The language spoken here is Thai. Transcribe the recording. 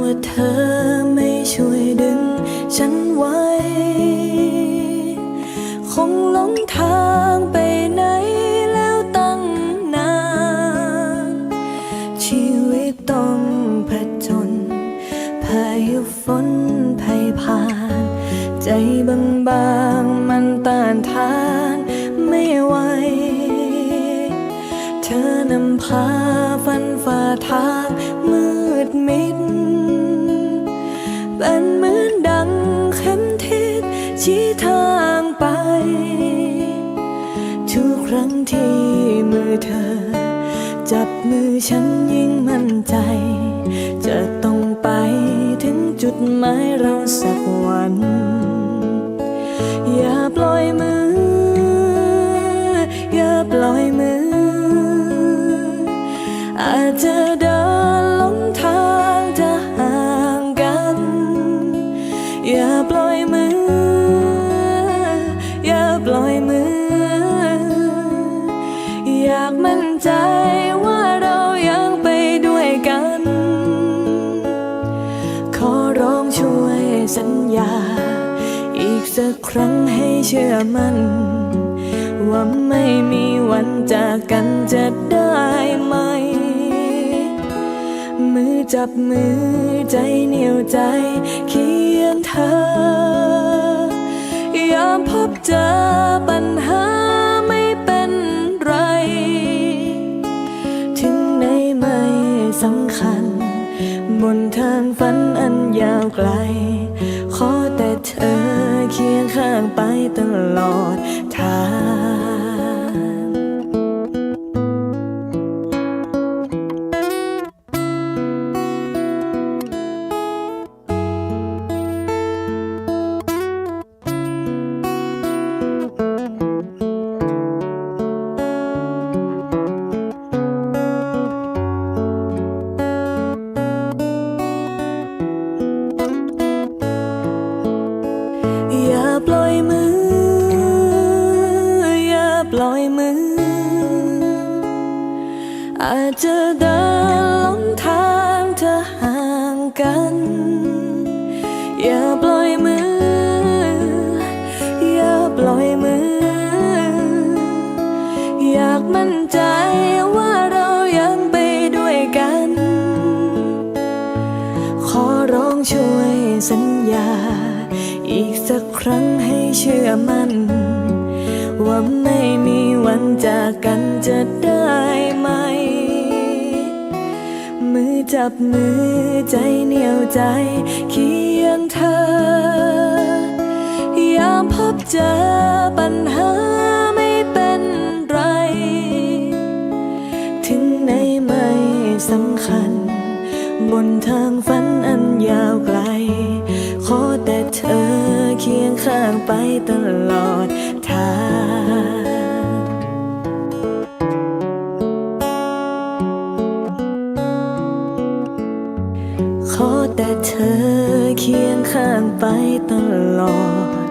ว่าเธอไม่ช่วยดึงฉันไว้ คงหลงทางไปไหนแล้วตั้งนาน ชีวิตต้องผจญพายุฝนภัยผ่าน ใจบางบางมันต้านทานไม่ไหว เธอนำพาฟันฝ่าทางมืดมิด เป็นเหมือนดังเข็มทิศชี้ทางไป ทุกครั้งที่มือเธอ จับมือฉันยิ่งมั่นใจ จะต้องไปถึงจุดหมายเราสักวัน อย่าปล่อยมือ อย่าปล่อยมือ อาจจะเดิ อย่าปล่อยมือ อย่าปล่อยมือ อยากมั่นใจว่าเรายังไปด้วยกัน ขอร้องช่วยสัญญา อีกสักครั้งให้เชื่อมันว่าไม่มีวันจากกันจะได้ไหม จับมือใจเหนียวใจเคียงเธอยามพบเจอปัญหาไม่เป็นไร ถึงไหนไม่สำคัญ บนทางฝันอันยาวไกล ขอแต่เธอเคียงข้างไปตลอดทาง จะเดินหลงทางจะห่างกัน อย่าปล่อยมือ อย่าปล่อยมือ อยากมั่นใจว่าเรายังไปด้วยกัน ขอร้องช่วยสัญญา อีกสักครั้งให้เชื่อมัน่นว่าไม่มีวันจากกันจะได้ไหม จับมือใจเหนียวใจเคียงเธอ ยามพบเจอปัญหาไม่เป็นไร ถึงไหนไม่สำคัญ บนทางฝันอันยาวไกล ขอแต่เธอเคียงข้างไปตลอดทาง ธอเคียงข้างไปตลอด